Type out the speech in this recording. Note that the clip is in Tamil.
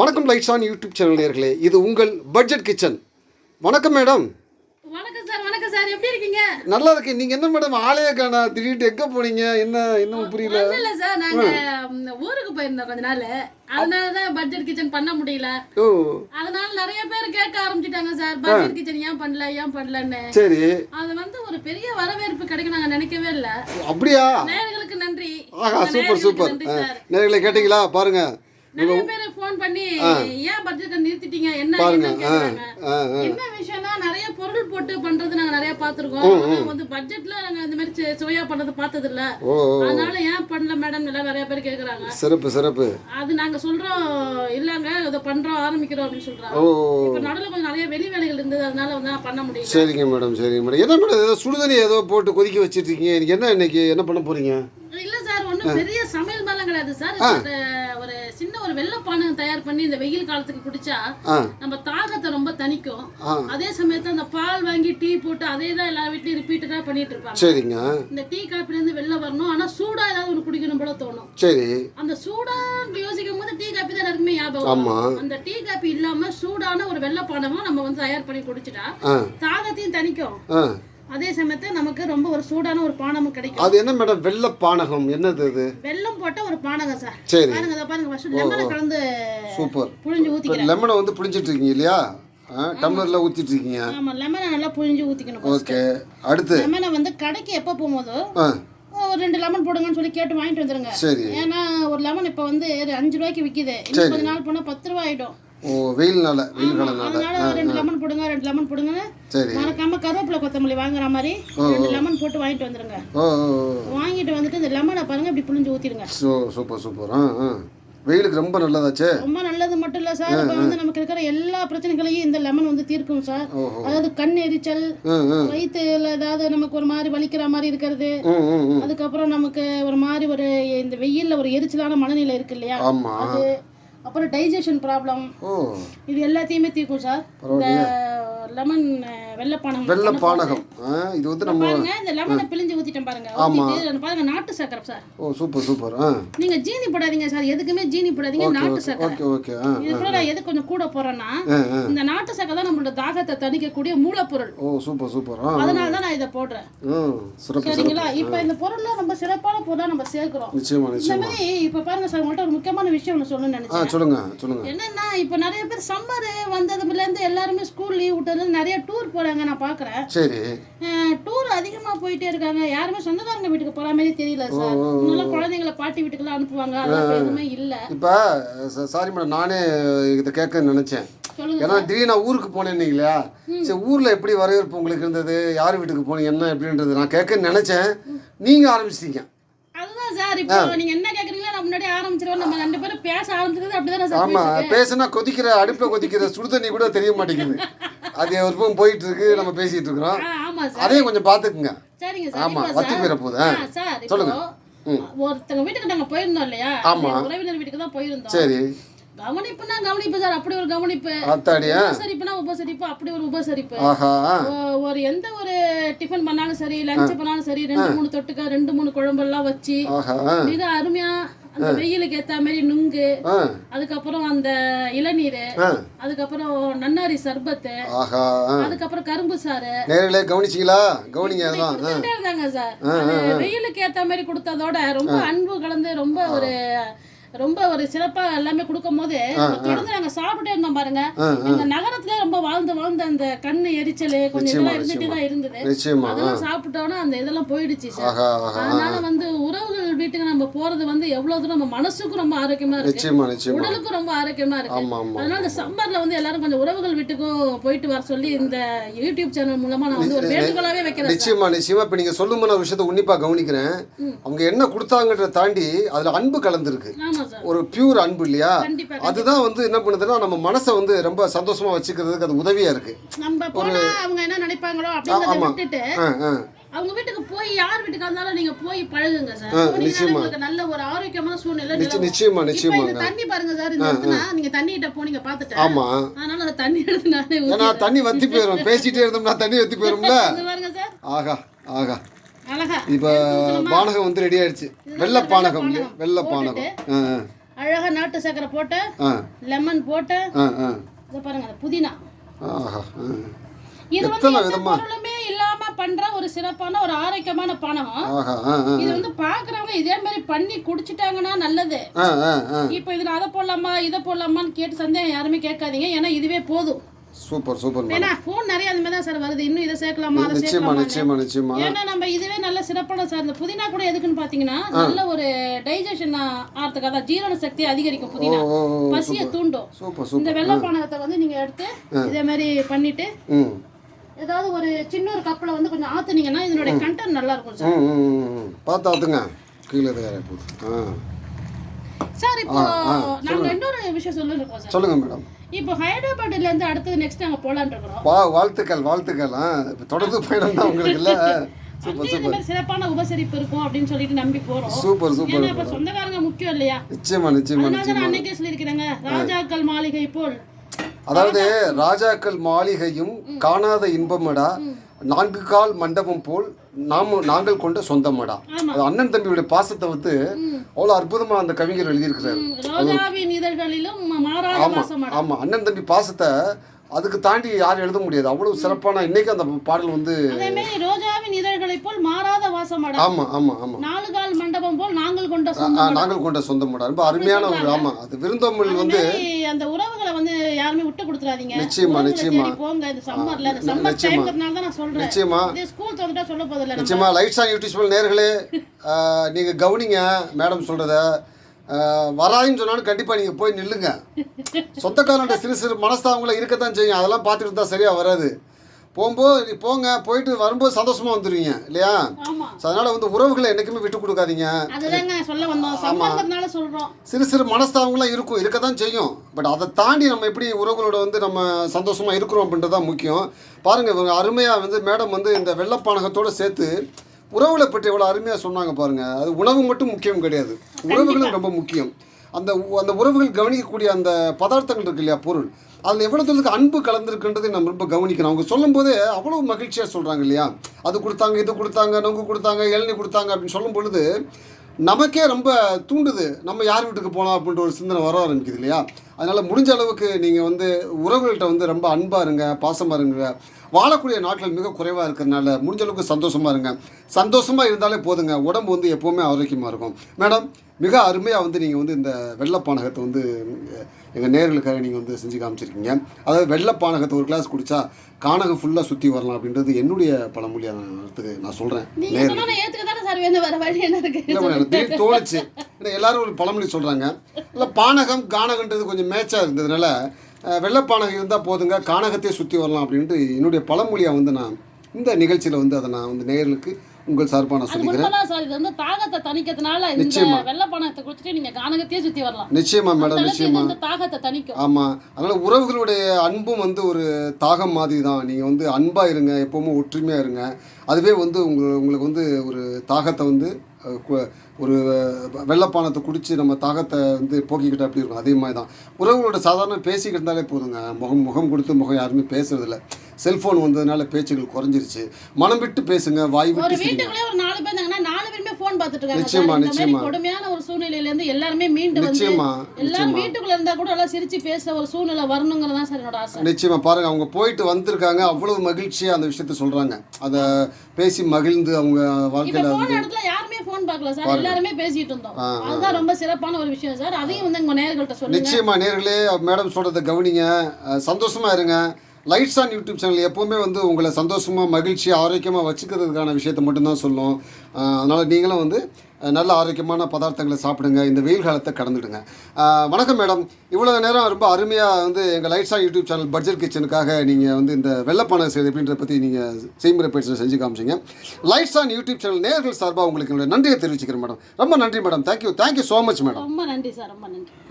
வணக்கம் லைட்ஸ் ஆன் யூடியூப் சேனல் நேர்களே இது உங்கள் பட்ஜெட் கிச்சன் வணக்கம் மேடம். வணக்கம் சார் வணக்கம் சார். எப்படி இருக்கீங்க? நல்லா இருக்கு நீங்கள் என்ன மேடம் ஆலய காணா திடீர்னு எங்கே போனீங்க? என்ன இன்னும் புரியல? இல்ல சார் நாங்க ஊருக்கு போயிருந்தோம் கொஞ்ச நாள். அதனால தான் பட்ஜெட் கிச்சன் பண்ண முடியல. ஓ. அதனால நிறைய பேர் கேட்க ஆரம்பிச்சிட்டாங்க சார். பட்ஜெட் கிச்சன் ஏன் பண்ணல ஏன் பண்ணலன்னு. சரி. அது வந்து ஒரு பெரிய வரவேற்பு கிடைக்கும் நாங்க நினைக்கவே இல்ல. அப்படியா? நேயர்களுக்கு நன்றி. ஆஹா சூப்பர் சூப்பர் நேர்களை கேட்டிங்களா? பாருங்க. நிறைய பேர் ஃபோன் பண்ணி ஏன் பட்ஜெட்டை நிறுத்திட்டீங்க? என்ன. என்ன விஷயம்னா நிறைய பொருள் போட்டு பண்றது நாங்க நிறைய பாத்துருக்கோம் ஆனா வந்து பட்ஜெட்ல நாங்க இந்த மாதிரி சுவையா பண்றது பார்த்தது இல்ல. அதனால ஏன் பண்ணல மேடம் எல்லாம் நிறைய பேர் கேக்குறாங்க. சிறப்பு சிறப்பு. அது நாங்க சொல்றோம் இல்லங்க இதை பண்றோம் ஆரம்பிக்கிறோம் அப்படின்னு சொல்றாங்க. இப்ப நடுவுல கொஞ்சம் நிறைய வெளி வேலைகள் இருந்தது அதனால வந்து பண்ண முடியல. சரிங்க மேடம் சரிங்க மேடம் என்ன மேடம் ஏதோ சுடுதண்ணி ஏதோ போட்டு கொதிக்க வச்சிட்டு இருக்கீங்க. இன்னைக்கு என்ன இன்னைக்கு என்ன பண்ண போறீங்க? இல்ல சார் ஒண்ணும் பெரிய சமையல் மேலாம் கிடையாது சார். ஒரு சின்ன ஒரு வெள்ளப்பானை தயார் பண்ணி இந்த வெயில் காலத்துக்கு குடிச்சா நம்ம தாகத்தை ரொம்ப தணிக்கும். அதே சமயத்துல அந்த பால் வாங்கி டீ போட்டு அதே தான் எல்லா வீட்லயும் ரிப்பீட்டடா பண்ணிட்டு இருப்பாங்க. சரிங்க. இந்த டீ காப்பில இருந்து வெளில வரணும். ஆனா சூடா ஏதாவது ஒன்று குடிக்கணும் போல தோணும். சரி. அந்த சூடா யோசிக்கும் போது டீ காப்பி தான் எல்லாருக்குமே ஞாபகம். அந்த டீ காப்பி இல்லாம சூடான ஒரு வெள்ளப்பானமும் நம்ம வந்து தயார் பண்ணி குடிச்சிட்டா தாகத்தையும் தணிக்கும். அதே சமயத்துல நமக்கு ரொம்ப ஒரு சூடான ஒரு பானமும் கிடைக்கும். அது என்ன மேடம்? வெள்ளை பானகம். என்னது அது வெல்லம் போட்ட ஒரு பானங்க சார். சரி. பாருங்க இதை பாருங்க ஃபர்ஸ்ட் லெமனை கலந்து சூப்பர். புழிஞ்சு இப்போ ஊத்திக்கிறேன் லெமனை வந்து புளிஞ்சிட்டு இருக்கீங்க இல்லையா டம்ளரில் ஊற்றிட்டு இருக்கீங்க ஆமா லெமனை நல்லா புழிஞ்சு ஊத்திக்கணும். ஓகே. அடுத்து. லெமனை வந்து கடைக்கு எப்போ போகும்போதோ ஒரு ரெண்டு லெமன் போடுங்கன்னு சொல்லி கேட்டு வாங்கிட்டு வந்துருங்க. சரி. ஏன்னா ஒரு லெமன் இப்போ வந்து அஞ்சு ரூபாய்க்கு விக்குது. இன்னும் கொஞ்ச நாள் போனா பத்து ரூபாய் ஆயிடும். ஓ வெயில்னால வெயில் காலனால அதனால ரெண்டு லெமன் போடுங்க ரெண்டு லெமன் போடுங்க சரி. மறக்காம கருவேப்பிலை கொத்தமல்லி வாங்குற மாதிரி ரெண்டு லெமன் போட்டு வாங்கிட்டு வந்துருங்க. வாங்கிட்டு வந்துட்டு இந்த லெமனை பாருங்க இப்படி புளிஞ்சு ஊத்திடுங்க. சூ சூப்பர் சூப்பர். ஆ ஆ. வெயிலுக்கு ரொம்ப நல்லதாச்சே? ரொம்ப நல்லது மட்டும் இல்ல சார். இப்போ வந்து நமக்கு இருக்கிற எல்லா பிரச்சனைகளையும் இந்த லெமன் வந்து தீர்க்கும் சார். அதாவது கண் எரிச்சல் வயிற்றுல ஏதாவது நமக்கு ஒரு மாதிரி வலிக்கிற மாதிரி இருக்கிறது. அதுக்கப்புறம் நமக்கு ஒரு மாதிரி ஒரு இந்த வெயில்ல ஒரு எரிச்சலான மனநிலை இருக்கு இல்லையா? அது அப்புறம் டைஜஷன் ப்ராப்ளம் இது எல்லாத்தையுமே தீர்க்கும் சார். இந்த லெமன் வெள்ளை பானகம் இது வந்து நம்ம பாருங்க இந்த லெமனை பிழிஞ்சு ஊத்திட்டேன் பாருங்க. ஊத்திட்டு அது பாருங்க நாட்டு சக்கரை சார். ஓ சூப்பர் சூப்பர். நீங்க ஜீனி போடாதீங்க சார் எதுக்குமே ஜீனி போடாதீங்க நாட்டு சக்கரை ஓகே ஓகே இது கூட நான் எது கொஞ்சம் கூட போறேன்னா இந்த நாட்டு சக்கரை தான் நம்மளோட தாகத்தை தணிக்கக்கூடிய மூலப்பொருள். ஓ சூப்பர் சூப்பர் அதனால தான் நான் இதை போடுறேன். சரிங்களா? இப்போ இந்த பொருள்லாம் ரொம்ப சிறப்பான பொருளா நம்ம சேர்க்கிறோம். நிச்சயமா நிச்சயமா. இப்போ பாருங்க சார் உங்கள்கிட்ட ஒரு முக்கியமான விஷயம் ஒன்று சொல்லணும்னு நினைச்சேன். சொல்லுங்க சொல்லுங்க. என்னன்னா இப்போ நிறைய பேர் சம்மர் வந்ததுலேருந்து எல்லாருமே ஸ்கூல் லீவ் விட்டதுல நிறைய டூர் போறாங்க நான் பார்க்குறேன் சரி. டூர் அதிகமாக போயிட்டே இருக்காங்க. யாருமே சொந்தக்காரங்க வீட்டுக்கு போகிற மாதிரி தெரியல சார் முன்னெல்லாம் குழந்தைங்கள பாட்டி வீட்டுக்குலாம் அனுப்புவாங்க. அதெல்லாம் எதுவுமே இல்லை. இப்போ சாரி மேடம் நானே இதை கேட்க நினச்சேன். ஏன்னா திடீர்னு நான் ஊருக்கு போனேன் இல்லையா சரி ஊரில் எப்படி வரவேற்பு உங்களுக்கு இருந்தது? யார் வீட்டுக்கு போனீங்க? என்ன எப்படின்றது நான் கேட்க நினச்சேன். நீங்கள் ஆரம்பிச்சிட்டீங்க. அதுதான் சார் இப்போ நீங்க என்ன கேக்குறீங்களோ நான் முன்னாடி ஆரம்பிச்சிருவோம் நம்ம ரெண்டு பேரும் பேச ஆரம்பிச்சது அப்படிதானே சார் ஆமாம் பேசுனா கொதிக்கிற அடுப்பில் கொதிக்கிற சுடு தண்ணி கூட தெரிய மாட்டேங்குது. அது ஒரு போயிட்டு இருக்கு நம்ம பேசிட்டு இருக்கிறோம். அதையும் கொஞ்சம் பார்த்துக்குங்க. சரிங்க சார் வத்தி போயிட ஆ. சார் சொல்லுங்க. ஒருத்தங்க வீட்டுக்கு நாங்க போயிருந்தோம் இல்லையா? ஆமா. எங்க உறவினர் வீட்டுக்கு தான் போயிருந்தோம். சரி. கவனிப்புனா கவனிப்பு சார் அப்படி ஒரு கவனிப்பு. உபசரிப்புனா உபசரிப்பு அப்படி ஒரு உபசரிப்பு. ஒரு எந்த ஒரு டிஃபன் பண்ணாலும் சரி லஞ்ச் பண்ணாலும் சரி ரெண்டு மூணு தொட்டுக்க ரெண்டு மூணு குழம்பெல்லாம் வச்சு ஆஹா. மிக அருமையா அந்த வெயிலுக்கு ஏத்த மாதிரி நுங்கு அதுக்கப்புறம் அந்த இளநீர் அதுக்கப்புறம் நன்னாரி சர்பத்து அதுக்கப்புறம் கரும்பு சாறு. நேரிலே கவனிச்சிங்களா? கவனிங்க இருந்தாங்க சார். வெயிலுக்கு ஏத்த மாதிரி கொடுத்ததோட ரொம்ப அன்பு கலந்து ரொம்ப ஒரு ரொம்ப ஒரு சிறப்பா எல்லாமே கொடுக்கும் போது தொடர்ந்து நாங்க சாப்பிட்டே இருந்தோம் பாருங்க. இந்த நகரத்துல ரொம்ப வாழ்ந்து வாழ்ந்து அந்த கண்ணு எரிச்சல் கொஞ்சம் இதெல்லாம் இருந்துட்டே தான் இருந்தது. அதெல்லாம் சாப்பிட்டோன்னா அந்த இதெல்லாம் போயிடுச்சு சார். அதனால வந்து உறவுகள் வீட்டுக்கு நம்ம போறது வந்து எவ்வளவு தூரம் நம்ம மனசுக்கும் ரொம்ப ஆரோக்கியமா இருக்கு. நிச்சயமா நிச்சயமா. உடலுக்கும் ரொம்ப ஆரோக்கியமா இருக்கு. ஆமா அதனால இந்த சம்மர்ல வந்து எல்லாரும் கொஞ்சம் உறவுகள் வீட்டுக்கும் போயிட்டு வர சொல்லி இந்த யூடியூப் சேனல் மூலமா நான் வந்து ஒரு வேண்டுகோளாவே வைக்கிறேன். நிச்சயமா நிச்சயமா. இப்போ நீங்கள் சொல்லும்போது நான் விஷயத்தை உன்னிப்பா கவனிக்கிறேன். அவங்க என்ன கொடுத்தாங்கன்றத தாண்டி அதில் அன்பு கலந்துருக்கு. ஒரு பியூர் அன்பு இல்லையா? அதுதான் வந்து என்ன பண்ணுதுன்னா நம்ம மனசை வந்து ரொம்ப சந்தோஷமா வச்சுக்கிறதுக்கு அது உதவியா இருக்கு. நம்ம போனா அவங்க என்ன நினைப்பாங்களோ ஆமா. விட்டுட்டு அவங்க வீட்டுக்கு போய் யார் வீட்டுக்கு இருந்தாலும் நீங்க போய் பழகுங்க சார். நிச்சயமா. உங்களுக்கு நல்ல ஒரு ஆரோக்கியமான சூழ்நிலை. நிச்சயமா இந்த தண்ணி பாருங்க சார் இந்த நீங்க தண்ணி கிட்ட போனீங்க பாத்துட்டேன் ஆமா. அதனால அந்த தண்ணி எடுத்து நானே ஏன்னா. தண்ணி வத்தி போயிடும் பேசிட்டே இருந்தோம்னா தண்ணி வத்தி போயிரும்ல? இங்க பாருங்க சார். ஆகா ஆகா. இப்போ பானகம் வந்து ரெடி ஆயிடுச்சு. வெள்ளை பானகம்? வெள்ளை பானகம். அழகா நாட்டு சக்கரை போட்டு லெமன் போட்டு பாருங்க புதினா. ஆஹா. இது வந்து எத்தனை விதமா? பண்ற ஒரு சிறப்பான ஒரு ஆரோக்கியமான ஆ இது வந்து பாக்குறவங்க இதே மாதிரி பண்ணி குடிச்சிட்டாங்கன்னா நல்லது. இப்போ இதுல அதை போடலாமா இதை போடலாமான்னு கேட்டு சந்தேகம் யாருமே கேட்காதீங்க. ஏன்னா இதுவே போதும். சூப்பர் சூப்பர் ஏன்னா ஃபோன் நிறைய அந்த மாதிரி தான் சார் வருது. இன்னும் இதை சேர்க்கலாமா அதை நிச்சயமா நிச்சயமா நிச்சயமா. ஏன்னா நம்ம இதுவே நல்ல சிறப்பான சார். இந்த புதினா கூட எதுக்குன்னு பாத்தீங்கன்னா நல்ல ஒரு டைஜஷன் ஆகிறதுக்கு அதான் ஜீரண சக்தி அதிகரிக்கும் புதினா. பசியை தூண்டும். இந்த வெள்ளை பானகத்தை வந்து நீங்க எடுத்து இதே மாதிரி பண்ணிட்டு ஏதாவது ஒரு சின்ன ஒரு கப்பில் வந்து கொஞ்சம் ஆத்துனீங்கன்னா இதனுடைய கண்டென்ட் நல்லா இருக்கும் சார். பார்த்து ஆத்துங்க. கீழே இது போகுது. ஆ. சார் இப்போ நாங்க இன்னொரு விஷயம் சொல்லிருக்கோம் சார். சொல்லுங்க மேடம். இப்போ ஹைதராபாத்ல இருந்து அடுத்தது நெக்ஸ்ட் நாங்க போலான்னு இருக்கிறோம். வா வாழ்த்துக்கள் வாழ்த்துக்கள். ஆ இப்போ தொடர்ந்து பயணம் தான் உங்களுக்கு இல்லை. சூப்பர் மாதிரி சிறப்பான உபசரிப்பு இருக்கும் அப்படின்னு சொல்லிட்டு நம்பி போறோம். Super super. சொந்தக்காரங்க முக்கியம் இல்லையா? நிச்சயமா நிச்சயமா. அன்னைக்கே சொல்லியிருக்கிறேங்க. ராஜாக்கள் மாளிகை போல். அதாவது ராஜாக்கள் மாளிகையும் காணாத இன்பமடா. நான்கு கால் மண்டபம் போல் நாம நாங்கள் கொண்ட சொந்தமடா. அது அண்ணன் தம்பியுடைய பாசத்தை வந்து அவ்வளோ அற்புதமா அந்த கவிஞர் எழுதியிருக்கிறாரு. ம், ரோஜாவின் இதழ்களிலும் மாறாத ஆமா வாசமாடா ஆமா. அண்ணன் தம்பி பாசத்தை அதுக்கு தாண்டி யாரும் எழுத முடியாது. அவ்வளவு சிறப்பான இன்னைக்கு அந்த பாடல் வந்து ரோஜாவின் இதழ்களை போல் மாறாத வாசமாடா. ஆமா ஆமா ஆமா. நாலு கால் மண்டபம் போல் நாங்கள் கொண்ட சொந்தம் நாங்கள் கொண்ட சொந்தமடா. ரொம்ப அருமையான ஒரு ஆமா. அது விருந்தோம்பல் வந்து அந்த உறவுகளை வந்து விட்டு கொடுத்துறாதீங்க. நிச்சயமா, நிச்சயமா. போங்க இந்த சம்மர்ல இந்த சம்மர். டைம்ங்கிறதுனால தான் நான் சொல்றேன். நிச்சயமா. இதே ஸ்கூல் திறந்துட்டா சொல்ல போதில்லை நம்ம. நிச்சயமா லைட்ஸ் ஆன் யூடியூப் நேர்களே நீங்கள் கவனிங்க மேடம் சொல்கிறத வராயின்னு சொன்னாலும் கண்டிப்பாக நீங்கள் போய் நில்லுங்க. சொந்தக்காரன்ட்ட சிறு சிறு மனஸ்தாபங்களை இருக்கத்தான் செய்யும். அதெல்லாம் பார்த்துட்டு தான் சரியாக வராது. போகும்போது போங்க போயிட்டு வரும்போது சந்தோஷமாக வந்துடுவீங்க இல்லையா? அதனால் வந்து உறவுகளை என்றைக்குமே விட்டு கொடுக்காதீங்க. சிறு சிறு மனஸ்தாபங்கள்லாம் இருக்கும். இருக்க தான் செய்யும். பட் அதை தாண்டி நம்ம எப்படி உறவுகளோட வந்து நம்ம சந்தோஷமாக இருக்கிறோம் அப்படின்றது தான் முக்கியம். பாருங்கள் இவங்க அருமையாக வந்து மேடம் வந்து இந்த வெள்ளப்பானகத்தோடு சேர்த்து உறவுகளை பற்றி எவ்வளோ அருமையாக சொன்னாங்க பாருங்கள் அது உணவு மட்டும் முக்கியம் கிடையாது. உறவுகளும் ரொம்ப முக்கியம். அந்த உ- அந்த உறவுகள் கவனிக்கக்கூடிய அந்த பதார்த்தங்கள் இருக்கு இல்லையா பொருள். அதில் எவ்வளோ தூரத்துக்கு அன்பு கலந்துருக்குன்றதை நம்ம ரொம்ப கவனிக்கணும். அவங்க சொல்லும்போதே அவ்வளோ மகிழ்ச்சியாக சொல்கிறாங்க இல்லையா? அது கொடுத்தாங்க இது கொடுத்தாங்க நொங்கு கொடுத்தாங்க இளநீ கொடுத்தாங்க அப்படின்னு சொல்லும் பொழுது நமக்கே ரொம்ப தூண்டுது. நம்ம யார் வீட்டுக்கு போகலாம் அப்படின்ற ஒரு சிந்தனை வர ஆரம்பிக்குது இல்லையா? அதனால் முடிஞ்ச அளவுக்கு நீங்கள் வந்து உறவுகள்கிட்ட வந்து ரொம்ப அன்பாக இருங்க பாசமாக இருங்க. வாழக்கூடிய நாட்கள் மிக குறைவாக இருக்கிறனால முடிஞ்ச அளவுக்கு சந்தோஷமாக இருங்க. சந்தோஷமாக இருந்தாலே போதுங்க. உடம்பு வந்து எப்போவுமே ஆரோக்கியமாக இருக்கும். மேடம் மிக அருமையாக வந்து நீங்கள் வந்து இந்த வெள்ளப்பானகத்தை வந்து எங்கள் நேர்களுக்காக நீங்கள் வந்து செஞ்சு காமிச்சிருக்கீங்க. அதாவது வெள்ளப்பானகத்தை ஒரு கிளாஸ் குடித்தா கானகம் ஃபுல்லாக சுற்றி வரலாம் அப்படின்றது என்னுடைய பழமொழியாக நான் சொல்கிறேன் மேடம் எனக்கு திடீர்னு தோணுச்சு. ஏன்னா எல்லாரும் ஒரு பழமொழி சொல்கிறாங்க இல்லை பானகம் கானகன்றது கொஞ்சம் மேட்சாக இருந்ததுனால வெள்ளப்பானகம் இருந்தால் போதுங்க கானகத்தையே சுற்றி வரலாம் அப்படின்ட்டு என்னுடைய பழமொழியாக வந்து நான் இந்த நிகழ்ச்சியில் வந்து அதை நான் வந்து நேர்களுக்கு உங்கள் சார்பாக நான் அது சொல்லிக்கிறேன். சார் இது வந்து தாகத்தை தணிக்கிறதுனால இந்த நிச்சயமா. வெள்ளை பணத்தை குடிச்சிட்டு நீங்க கானகத்தையே சுத்தி வரலாம். நிச்சயமா மேடம் நிச்சயமா. வந்து தாகத்தை தணிக்கும். ஆமாம் அதனால் உறவுகளுடைய அன்பும் வந்து ஒரு தாகம் மாதிரி தான் நீங்கள் வந்து அன்பாக இருங்க எப்போவுமே ஒற்றுமையாக இருங்க. அதுவே வந்து உங்கள் உங்களுக்கு வந்து ஒரு தாகத்தை வந்து ஒரு வெள்ளப்பானத்தை குடித்து நம்ம தாகத்தை வந்து போக்கிக்கிட்ட அப்படி இருக்கும்? அதே மாதிரி தான் உறவுகளோட சாதாரண பேசிக்கிட்டு இருந்தாலே போதுங்க. முகம் முகம் கொடுத்து முகம் யாருமே பேசுறதில்ல. செல்ஃபோன் வந்ததுனால பேச்சுகள் குறைஞ்சிருச்சு. மனம் விட்டு பேசுங்க வாய் விட்டு வீட்டுக்குள்ளே ஒரு நாலு பேர் இருந்தாங்கன்னா நாலு பேருமே போன் பார்த்துட்டு இருக்காங்க. நிச்சயமா, நிச்சயமா. கொடுமையான ஒரு சூழ்நிலையில இருந்து எல்லாருமே மீண்டு வந்து நிச்சயமா எல்லாரும் வீட்டுக்குள்ள இருந்தா கூட எல்லாம் சிரிச்சு பேச ஒரு சூழ்நிலை வரணுங்கிறதா சார் என்னோட ஆசை. நிச்சயமா பாருங்க அவங்க போயிட்டு வந்திருக்காங்க அவ்வளவு மகிழ்ச்சியா அந்த விஷயத்த சொல்றாங்க. அதை பேசி மகிழ்ந்து அவங்க வாழ்க்கையில இடத்துல யாருமே போன் பார்க்கல சார் எல்லாருமே பேசிட்டு இருந்தோம். அதுதான் ரொம்ப சிறப்பான ஒரு விஷயம் சார். அதையும் வந்து உங்க நேயர்கள்ட்ட சொல்லுங்க. நிச்சயமா நேர்களே மேடம் சொல்றதை கவனிங்க. சந்தோஷமா இருங்க. லைட்ஸ் ஆன் யூடியூப் சேனல் எப்போவுமே வந்து உங்களை சந்தோஷமாக மகிழ்ச்சியா ஆரோக்கியமாக வச்சுக்கிறதுக்கான விஷயத்தை மட்டும்தான் சொல்லும். அதனால் நீங்களும் வந்து நல்ல ஆரோக்கியமான பதார்த்தங்களை சாப்பிடுங்க. இந்த வெயில் காலத்தை கடந்துடுங்க. வணக்கம் மேடம். இவ்வளோ நேரம் ரொம்ப அருமையாக வந்து எங்கள் lights on YouTube channel budget கிச்சனுக்காக நீங்கள் வந்து இந்த வெள்ளப்பானை செய்து அப்படின்றத பற்றி நீங்கள் செய்முறை பயிற்சி செஞ்சு காமிச்சிங்க. லைட்ஸ் ஆன் யூடியூப் சேனல் நேர்கள் சார்பாக உங்களுக்கு என்னுடைய நன்றியை தெரிவிச்சுக்கிறேன் மேடம். ரொம்ப நன்றி madam. Thank you thank you so much madam. ரொம்ப நன்றி சார். ரொம்ப நன்றி.